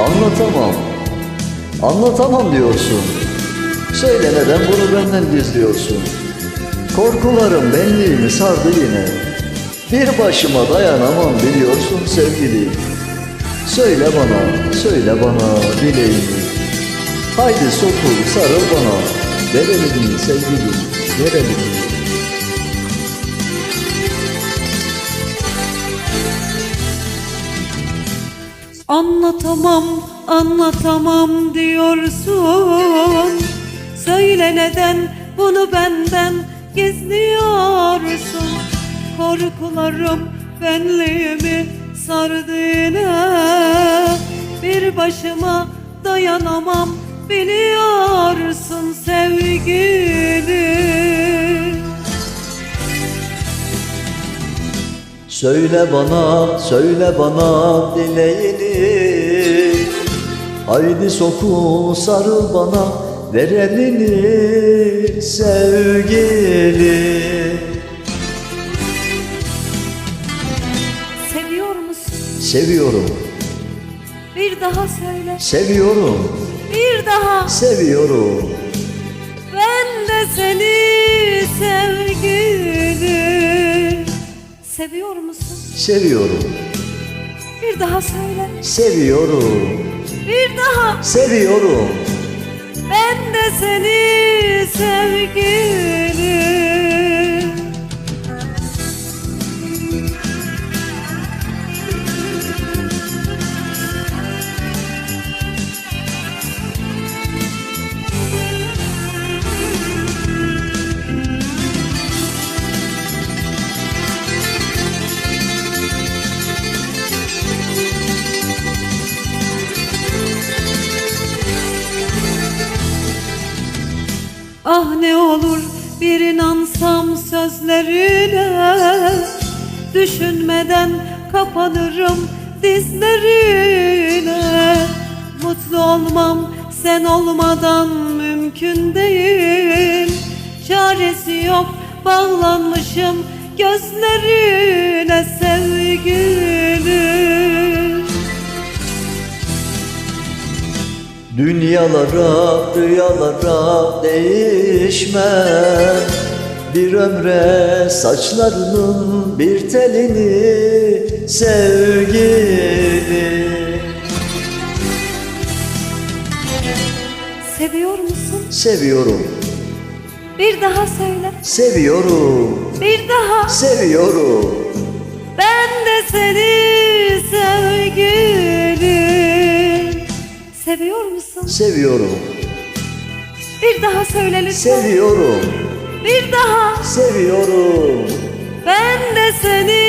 Anlatamam. Anlatamam diyorsun. Söyle neden bunu benden gizliyorsun? Korkularım benliğimi sardı yine. Bir başıma dayanamam biliyorsun sevgilim. Söyle bana, söyle bana dileğini. Haydi sokul sarıl bana. Ver elini sevgilim, ver Anlatamam, anlatamam diyorsun. Söyle neden bunu benden gizliyorsun? Korkularım benliğimi sardı yine. Bir başıma dayanamam biliyorsun sevgilim Söyle bana, söyle bana dileğini. Haydi sokul sarıl bana ver elini sevgili Seviyor musun? Seviyorum, Bir daha söyle. Seviyorum, Bir daha. Seviyorum. Ben de seni Seviyor musun? Seviyorum, Bir daha söyle. Seviyorum, Bir daha. Seviyorum. Ben de seni sevgilim Ah ne olur bir inansam sözlerine. Düşünmeden kapanırım dizlerine. Mutlu olmam sen olmadan mümkün değil. Çaresi yok bağlanmışım gözlerine sevgilim Dünyalara, rüyalara değişme Bir ömre saçlarının bir telini sevgili Seviyor musun? Seviyorum, Bir daha söyle. Seviyorum, Bir daha. Seviyorum. Ben de seni sevgilim Seviyor musun? Seviyorum, Bir daha söyle lütfen. Seviyorum, Bir daha. Seviyorum. Ben de seni